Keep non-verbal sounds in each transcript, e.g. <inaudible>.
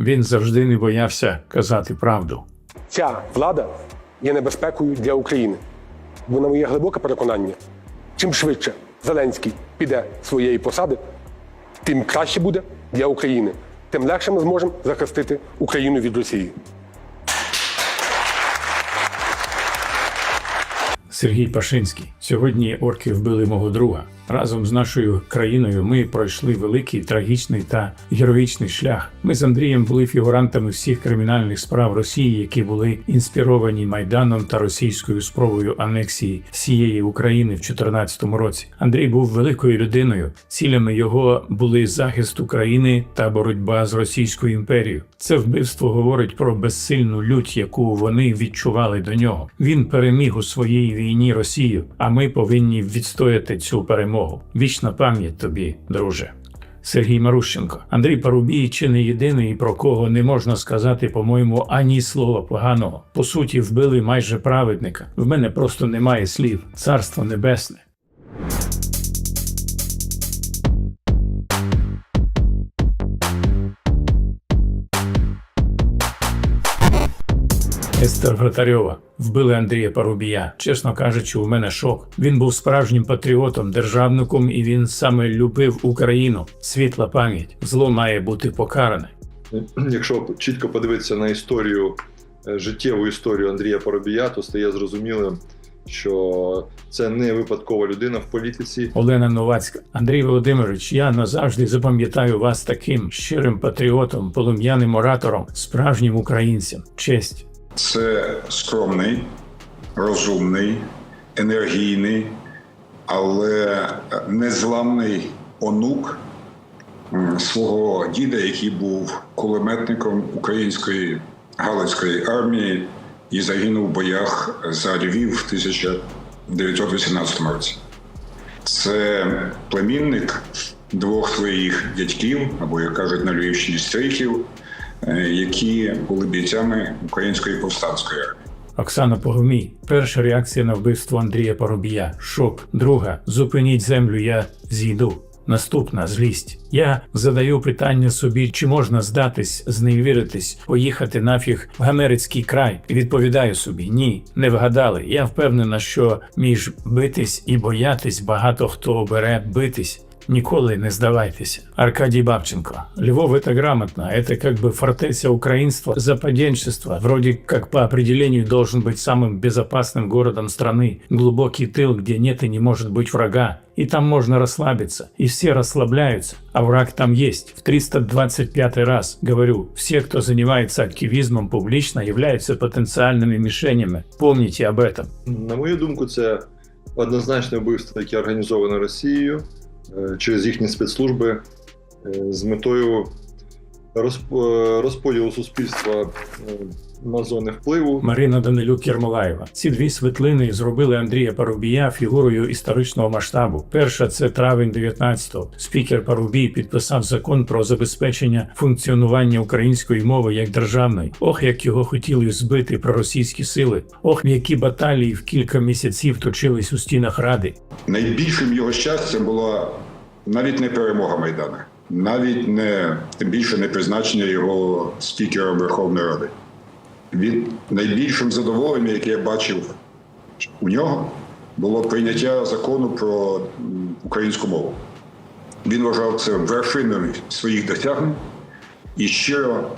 Він завжди не боявся казати правду. Ця влада є небезпекою для України. Бо на моє глибоке переконання, чим швидше Зеленський піде з своєї посади, тим краще буде для України, тим легше ми зможемо захистити Україну від Росії. Сергій Пашинський. Сьогодні орки вбили мого друга. Разом з нашою країною ми пройшли великий трагічний та героїчний шлях. Ми з Андрієм були фігурантами всіх кримінальних справ Росії, які були інспіровані майданом та російською спробою анексії всієї України в 2014 році. Андрій був великою людиною. Цілями його були захист України та боротьба з Російською імперією. Це вбивство говорить про безсильну лють, яку вони відчували до нього. Він переміг у своїй війні Росію, а ми повинні відстояти цю перемогу. Вічна пам'ять тобі, друже. Сергій Марущенко, Андрій Парубій чи не єдиний, про кого не можна сказати, по-моєму, ані слова поганого. По суті, вбили майже праведника. В мене просто немає слів. Царство небесне. Естер Вратарьова вбили Андрія Парубія. Чесно кажучи, у мене шок. Він був справжнім патріотом, державником, і він саме любив Україну. Світла пам'ять. Зло має бути покаране. Якщо чітко подивитися на історію, е, життєву історію Андрія Поробія, то стає зрозумілим, що це не випадкова людина в політиці. Олена Новацька, Андрій Володимирович, я назавжди запам'ятаю вас таким щирим патріотом, полум'яним оратором, справжнім українцем. Честь. Це скромний, розумний, енергійний, але незламний онук свого діда, який був кулеметником української галицької армії і загинув в боях за Львів в 1918 році. Це племінник двох своїх дядьків, або як кажуть на Львівщині стрихів, е, які були бійцями української повстанської армії. Оксана Погомій. Перша реакція на вбивство Андрія Поробія. Шок. Друга. Зупиніть землю, я зійду. Наступна злість. Я задаю питання собі, чи можна здатись, зневіритись, поїхати нафіг в Гамерицький край. Відповідаю собі, ні, не вгадали. Я впевнена, що між битись і боятись багато хто обере битись. Николы не сдавайтесь. Аркадий Бабченко. Львов это грамотно. Это как бы фортеця украинства, западенчества. Вроде как по определению должен быть самым безопасным городом страны. Глубокий тыл, где нет и не может быть врага. И там можно расслабиться. И все расслабляются. А враг там есть. В 325 раз говорю, все, кто занимается активизмом публично, являются потенциальными мишенями. Помните об этом. На мою думку, це однозначне вбивство, яке організовано Росією е, Через їхні спецслужби е, з метою е, розподілу суспільства е, на зони впливу. Марина Данилюк Єрмолаєва. Ці дві світлини зробили Андрія Парубія фігурою історичного масштабу. Перша це травень 19-го. Спікер Парубій підписав закон про забезпечення функціонування української мови як державної. Ох, як його хотіли збити проросійські сили. Ох, які баталії в кілька місяців точились у стінах ради. Найбільшим його щастям була навіть не перемога Майдана, навіть не тим більше не призначення його спікером Верховної Ради. Він найбільшим задоволенням, яке я бачив у нього, було прийняття закону про українську мову. Він вважав це вершиною своїх досягнень і щиро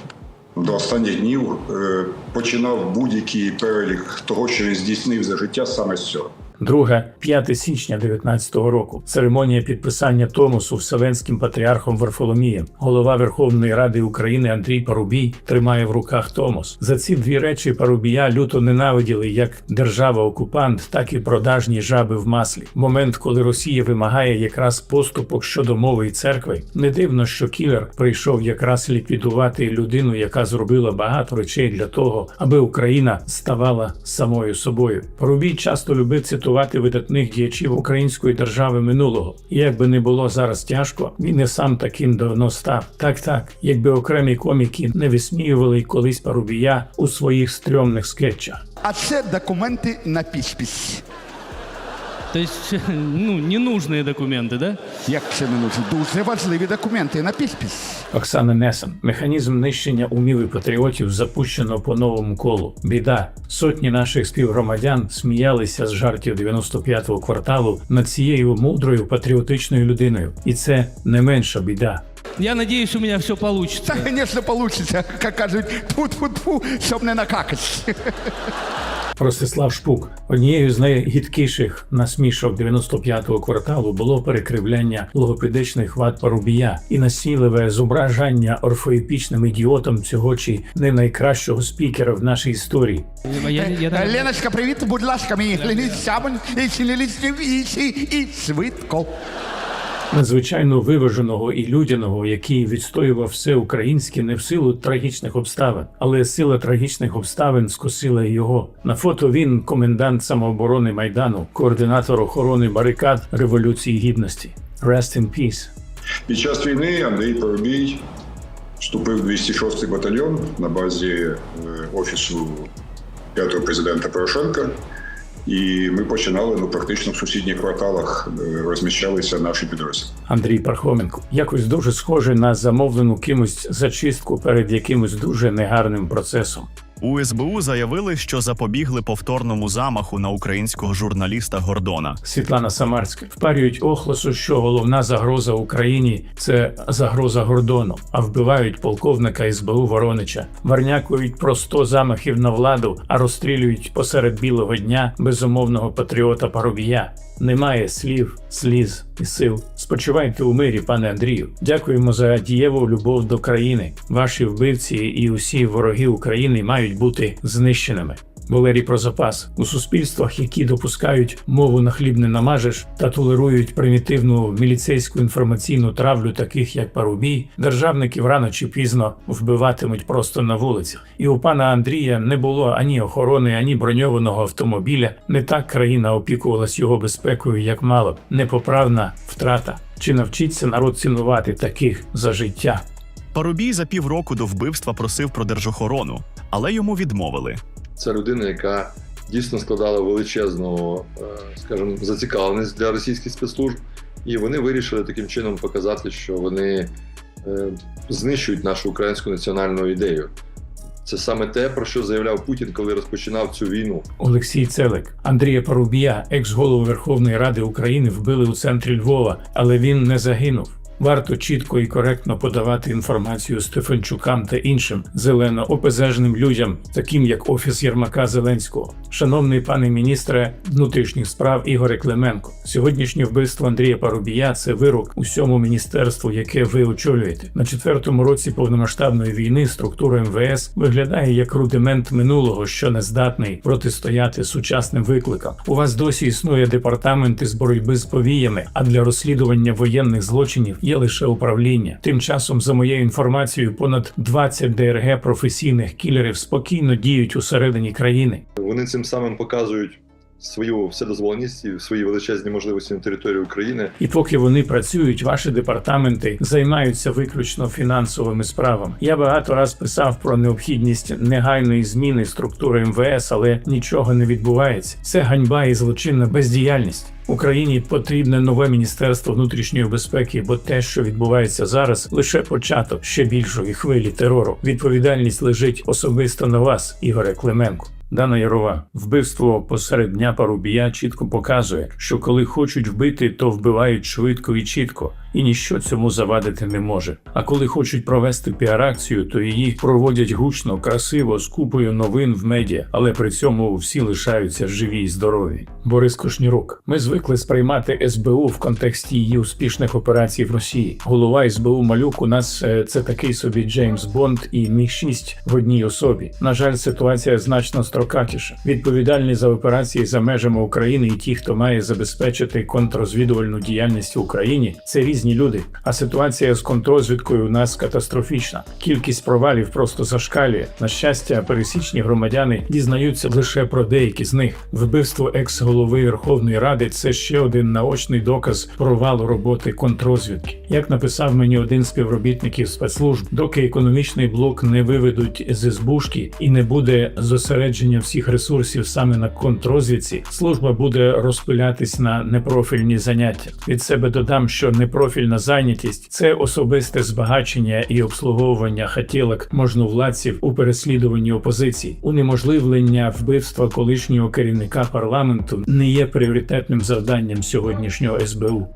до останніх днів е, починав будь-який перелік того, що він здійснив за життя саме з цього. Друга 5 січня 19-го року. Церемонія підписання Томосу Вселенським патріархом Варфоломієм. Голова Верховної Ради України Андрій Парубій тримає в руках Томос. За ці дві речі Парубія люто ненавиділи як держава-окупант, так і продажні жаби в маслі. Момент, коли Росія вимагає якраз поступок щодо мови і церкви. Не дивно, що кілер прийшов якраз ліквідувати людину, яка зробила багато речей для того, аби Україна ставала самою собою. Парубій часто любив цитувати видатних діячів української держави минулого. І як би не було зараз тяжко, він і сам таким давно став. Так, так, якби окремі коміки не висміювали колись Парубія у своїх стрьомних скетчах. А це документи на підпис. То есть, <laughs> ну, ненужные документы, да? Як це не нужно? Дуже важливі документи на підпис. Оксана Несен. Механізм нищення умів і патріотів запущено по новому колу. Біда. Сотні наших співгромадян сміялися з жартів 95-го кварталу над цією мудрою патріотичною людиною. І це не менша біда. Я надеюсь, у меня все получится. Та, звісно, получиться, як кажуть, тьфу-тьфу-тьфу, щоб не накакать. Ростислав Шпук. Однією з найгідкіших насмішок 95-го кварталу було перекривляння логопедичних вад Парубія і насійливе зображення орфоепічним ідіотом цього чи не найкращого спікера в нашій історії. Е, Леночка, привіт, будь ласка, мені сямонь, і і швидко. Надзвичайно виваженого і людяного, який відстоював все українське не в силу трагічних обставин, але сила трагічних обставин скосила його. На фото він комендант самооборони майдану, координатор охорони барикад Революції Гідності. Rest in peace. Під час війни Андрій Поробій вступив в 206-й батальйон на базі е, офісу п'ятого президента Порошенка. І ми починали ну, практично в сусідніх кварталах е, розміщалися наші підрозділи. Андрій Пархоменко. Якось дуже схоже на замовлену кимось зачистку перед якимось дуже негарним процесом. У СБУ заявили, що запобігли повторному замаху на українського журналіста Гордона. Світлана Самарська впарюють охлосу, що головна загроза Україні це загроза Гордону, а вбивають полковника СБУ Воронича, варнякують про 100 замахів на владу, а розстрілюють посеред білого дня безумовного патріота Парубія. Немає слів, сліз і сил. Спочивайте у мирі, пане Андрію. Дякуємо за дієву любов до країни. Ваші вбивці і усі вороги України мають бути знищеними. Валерій про запас у суспільствах, які допускають мову на хліб не намажеш та толерують примітивну міліцейську інформаційну травлю, таких як Парубій, державників рано чи пізно вбиватимуть просто на вулицях. І у пана Андрія не було ані охорони, ані броньованого автомобіля. Не так країна опікувалась його безпекою, як мало. Непоправна втрата. Чи навчиться народ цінувати таких за життя? Парубій за півроку до вбивства просив про держохорону, але йому відмовили. Це людина, яка дійсно складала величезну, е, скажімо, зацікавленість для російських спецслужб, і вони вирішили таким чином показати, що вони е, знищують нашу українську національну ідею. Це саме те, про що заявляв Путін, коли розпочинав цю війну. Олексій Целик, Андрія Парубія, екс-голову Верховної Ради України, вбили у центрі Львова, але він не загинув. Варто чітко і коректно подавати інформацію Стефанчукам та іншим зелено-опезежним людям, таким як офіс Єрмака Зеленського. Шановний пане міністре внутрішніх справ Ігоре Клименко, сьогоднішнє вбивство Андрія Парубія це вирок усьому міністерству, яке ви очолюєте. На четвертому році повномасштабної війни структура МВС виглядає як рудимент минулого, що не здатний протистояти сучасним викликам. У вас досі існує департамент із боротьби з повіями, а для розслідування воєнних злочинів є лише управління. Тим часом, за моєю інформацією, понад 20 ДРГ професійних кілерів спокійно діють усередині країни. Вони цим самим показують свою вседозволеність і свої величезні можливості на території України. І поки вони працюють, ваші департаменти займаються виключно фінансовими справами. Я багато раз писав про необхідність негайної зміни структури МВС, але нічого не відбувається. Це ганьба і злочинна бездіяльність. Україні потрібне нове міністерство внутрішньої безпеки, бо те, що відбувається зараз, лише початок ще більшої хвилі терору. Відповідальність лежить особисто на вас, Ігоре Клименко. Дана Ярова, вбивство посеред дня Парубія чітко показує, що коли хочуть вбити, то вбивають швидко і чітко, і ніщо цьому завадити не може. А коли хочуть провести піар-акцію, то її проводять гучно, красиво, з купою новин в медіа, але при цьому всі лишаються живі і здорові. Борис Кошнірук. Ми звикли сприймати СБУ в контексті її успішних операцій в Росії. Голова СБУ Малюк у нас е, це такий собі Джеймс Бонд і Міг 6 в одній особі. На жаль, ситуація значно строкатіша. Відповідальні за операції за межами України і ті, хто має забезпечити контррозвідувальну діяльність в Україні, це різні люди. А ситуація з контррозвідкою у нас катастрофічна. Кількість провалів просто зашкалює. На щастя, пересічні громадяни дізнаються лише про деякі з них. Вбивство екс-голови Верховної Ради це ще один наочний доказ провалу роботи контррозвідки. Як написав мені один з співробітників спецслужб, доки економічний блок не виведуть з СБУшки і не буде зосередження зосередження всіх ресурсів саме на контррозвідці, служба буде розпилятись на непрофільні заняття. Від себе додам, що непрофільна зайнятість це особисте збагачення і обслуговування хотілок можновладців у переслідуванні опозиції, унеможливлення вбивства колишнього керівника парламенту не є пріоритетним завданням сьогоднішнього СБУ.